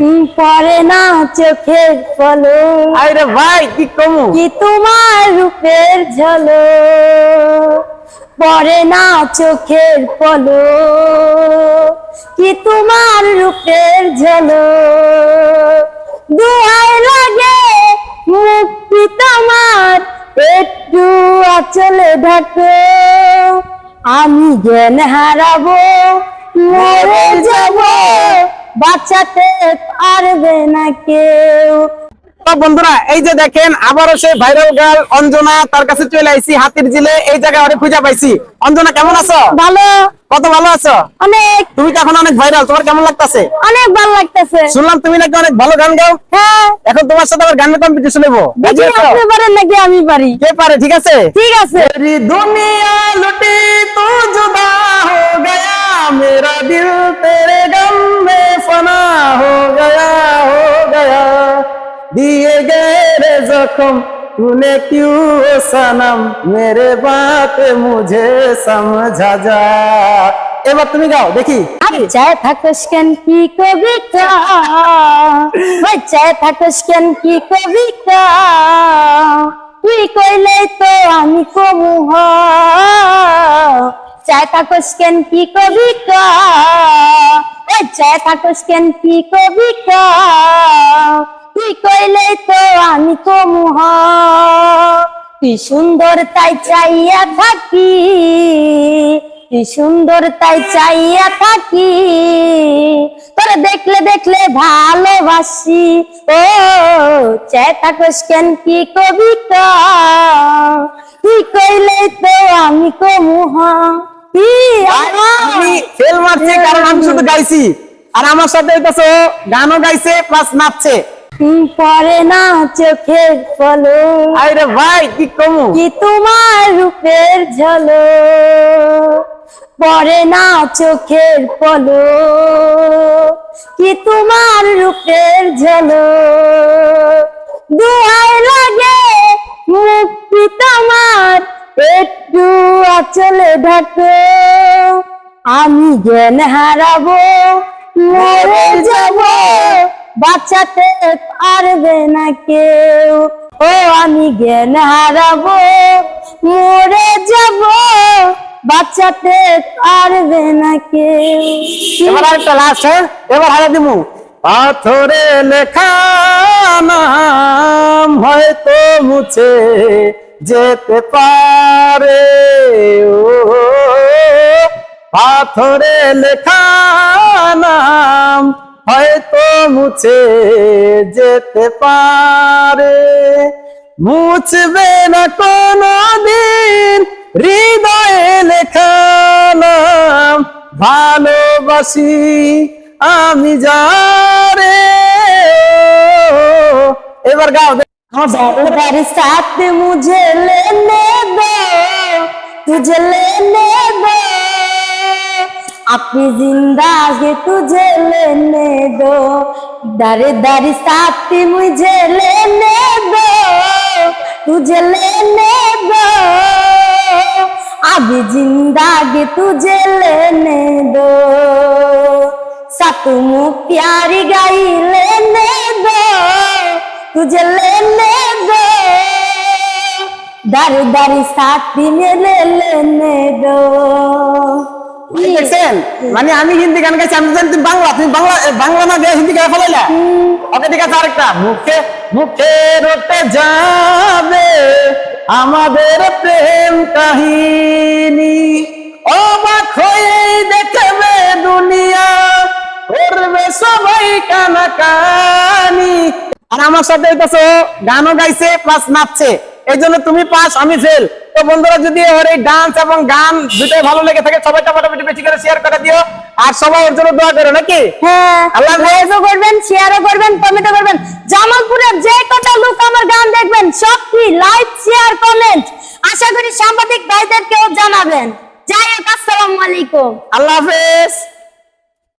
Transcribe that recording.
পরে না চোখের পলো আরে ভাই কি কমু? কি তোমার রূপের ঝলো পরে না চোখের পলো কি তোমার রূপের ঝলো দুহাই লাগে মুক্তি তোমার একটু আচলে ঢাকো। আমি জ্ঞান হারাবো মরে যাব। বাঁচাতে পারবে না কেউ। বন্ধুরা এই যে দেখেন আবারও সেই ভাইরাল গার্ল অঞ্জনা তার কাছে চলে আইছি হাতির জিলে এই জায়গায় অনেক খুঁজে পাইছি। অঞ্জনা কেমন আছো? ভালো। কত ভালো আছো? অনেক। তুমি তো এখন অনেক ভাইরাল তোমার কেমন লাগতেছে? অনেক ভালো লাগতেছে। শুনলাম তুমি নাকি অনেক ভালো গান গাও। হ্যাঁ। এখন তোমার সাথে আমার গানের কম্পিটিশন নেব। দেখি আপনি পারেন নাকি আমি পারি? কে পারে ঠিক আছে? ঠিক আছে। দুনিয়া লুটি তো জুদা হো গয়া মেরা দিল दिए गए रे जख्म तूने क्यों ओ सनम मेरे बात मुझे समझा जा এবার তুমি গাও দেখি চায় থাকস কেন কি কবিতা ওই চায় থাকস কেন কি কবিতা তুই কইলে তো আমি কমু হ চায় থাকস কেন কি কবিতা ওই চায় থাকস কেন কি কবিতা তুই কইলে তো আমি কমু হ তুই সুন্দর তাই চাইয়া থাকি? কি সুন্দর তাই চাইয়া থাকি? তোরে দেখলে দেখলে ভালোবাসি। ও থাকস কেন কি কবিতা তুই কইলে তো আমি কমুহা কি আমি ফেল মারছি কারণ আমি শুধু গাইছি। আর আমার সাথে গানও গাইছে প্লাস নাচছে। পরে না চোখের পলো আরে ভাই কি কমু? কি তোমার রূপের ঝলো? পরে না চোখের পলো কি তোমার রূপের ঝলো? দুহাই লাগে মুক্তি তোমার একটু আচলে ঢাকো। আমি জ্ঞান হারাবো মরে যাব। বাঁচাতে পারবে না কেউ। ও, আমি জ্ঞান হারাবো, মরে যাব, বাঁচাতে পারবে না কেউ। এবার আরেকটা লাস্ট হ্যাঁ? এবার হারা দিমু। পাথরে লেখা নাম হয়তো মুছে যেতে পারে। ও, পাথরে লেখা নাম হয়তো মুছে যেতে পারে মুছবে না কোনো দিন হৃদয়ে লেখা নাম ভালোবাসি আমি যারে এবার গাও पर साथ मुझे लेने दो तुझे लेने दो अपनी जिंदगी तुझे लेने दो दर दर साथ मुझे लेने दो तुझे लेने दो अभी जिंदगी तुझे लेने दो सतुम प्यारी गाई लेने दो तुझे लेने दो दर दर साथी में ले लेने दो দেখছেন? মানে আমি হিন্দি গান গাইছি আমি জানি তুমি বাংলা তুমি বাংলা বাংলা না দিয়ে হিন্দি গায়ে ফেলাইলা? ওকে ঠিক আছে আরেকটা। মুখে মুখে রটে যাবে আমাদের প্রেম কাহিনী। অবাক হয়ে দেখবে দুনিয়া করবে সবাই কানাকানি। আর আমার সাথে গানও গাইছে প্লাস নাচছে। এই জন্য তুমি পাস আমি ফেল তো বন্ধুরা যদি ওর এই ডান্স এবং গান দুটোই ভালো লেগে থাকে সবাই টাপাটাপি বেশি করে শেয়ার করে দিও। আর সবাই ওর জন্য দোয়া করো নাকি? হ্যাঁ আল্লাহ। লাইকও করবেন শেয়ারও করবেন কমেন্টও করবেন। জামালপুরের যে কটা লোক আমার গান দেখবেন সব কি লাইক শেয়ার কমেন্ট আশা করি সাংবাদিক ভাইদেরকেও জানাবেন। যাই হোক আসসালামু আলাইকুম। আল্লাহ হাফেজ।